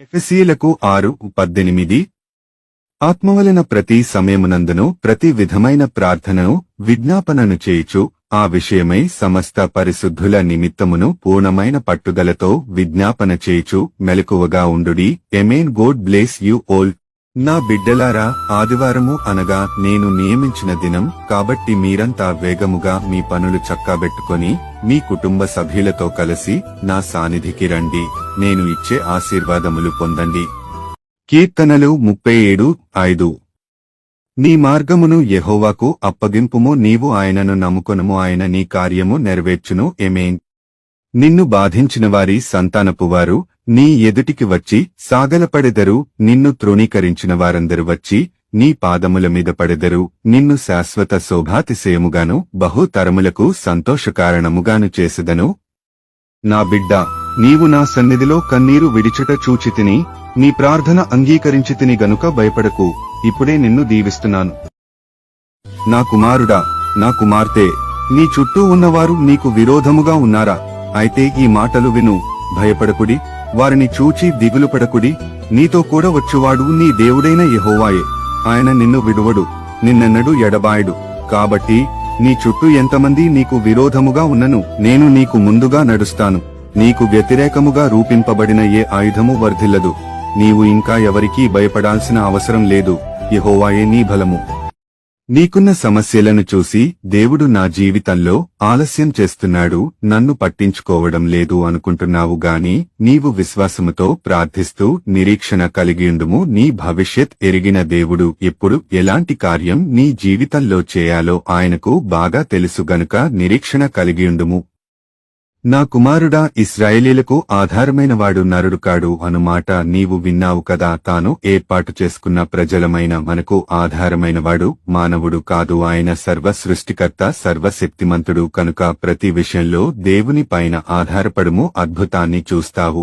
ఎఫెసీలకు ఆరు పద్దెనిమిది. ఆత్మవలన ప్రతి సమయమునందును ప్రతి విధమైన ప్రార్థనను విజ్ఞాపనను చేయుచు ఆ విషయమై సమస్త పరిశుద్ధుల నిమిత్తమును పూర్ణమైన పట్టుదలతో విజ్ఞాపన చేయుచు మెలకువగా ఉండుడి. Amen god bless you all నా బిడ్డలారా ఆదివారము అనగా నేను నియమించిన దినం కాబట్టి మీరంతా వేగముగా మీ పనులు చక్కాబెట్టుకొని మీ కుటుంబ సభ్యులతో కలిసి నా సాన్నిధికి రండి. నేను ఇచ్చే ఆశీర్వాదములు పొందండి. కీర్తనలు ముప్పై ఏడు ఐదు. నీ మార్గమును యహోవాకు అప్పగింపుము నీవు ఆయనను నమ్ముకొనుము ఆయన నీ కార్యము నెరవేర్చును. ఎమేన్ నిన్ను బాధించిన వారి సంతానపు వారు నీ ఎదుటికి వచ్చి సాగలపడెదరు నిన్ను తృణీకరించిన వారందరు వచ్చి నీ పాదముల మీద పడెదరు నిన్ను శాశ్వత శోభాతిశయముగాను బహుతరములకు సంతోషకారణముగాను చేసెదను. నా బిడ్డ నీవు నా సన్నిధిలో కన్నీరు విడిచుట చూచితిని నీ ప్రార్థన అంగీకరించితిని గనుక భయపడకు ఇప్పుడే నిన్ను దీవిస్తున్నాను. నా కుమారుడా నా కుమార్తె నీ చుట్టూ ఉన్నవారు నీకు విరోధముగా ఉన్నారా? అయితే ఈ మాటలు విను భయపడకుడి. వారిని చూచి దిగులు పడకుడి. నీతో కూడా వచ్చువాడు నీ దేవుడైన యహోవాయే. ఆయన నిన్ను విడువడు నిన్నెన్నడు ఎడబాయడు. కాబట్టి నీ చుట్టూ ఎంతమంది నీకు విరోధముగా ఉన్నను నేను నీకు ముందుగా నడుస్తాను. నీకు వ్యతిరేకముగా రూపింపబడిన ఏ ఆయుధము వర్ధిల్లదు. నీవు ఇంకా ఎవరికీ భయపడాల్సిన అవసరం లేదు. యహోవాయే నీ బలము. నీకున్న సమస్యలను చూసి దేవుడు నా జీవితంలో ఆలస్యం చేస్తున్నాడు నన్ను పట్టించుకోవడం లేదు అనుకుంటున్నావు గాని నీవు విశ్వాసముతో ప్రార్థిస్తూ నిరీక్షణ కలిగియుండుము నీ భవిష్యత్ ఎరిగిన దేవుడు ఎప్పుడు ఎలాంటి కార్యం నీ జీవితంలో చేయాలో ఆయనకు బాగా తెలుసు గనుక నిరీక్షణ కలిగియుండుము నా కుమారుడా ఇస్రాయేలీలకు ఆధారమైనవాడు నరుడు కాడు. అనుమాట నీవు విన్నావు కదా తాను ఏర్పాటు చేసుకున్న ప్రజలమైన మనకు ఆధారమైనవాడు మానవుడు కాదు. ఆయన సర్వ సృష్టికర్త సర్వశక్తిమంతుడు కనుక ప్రతి విషయంలో దేవుని పైన ఆధారపడుము అద్భుతాన్ని చూస్తావు.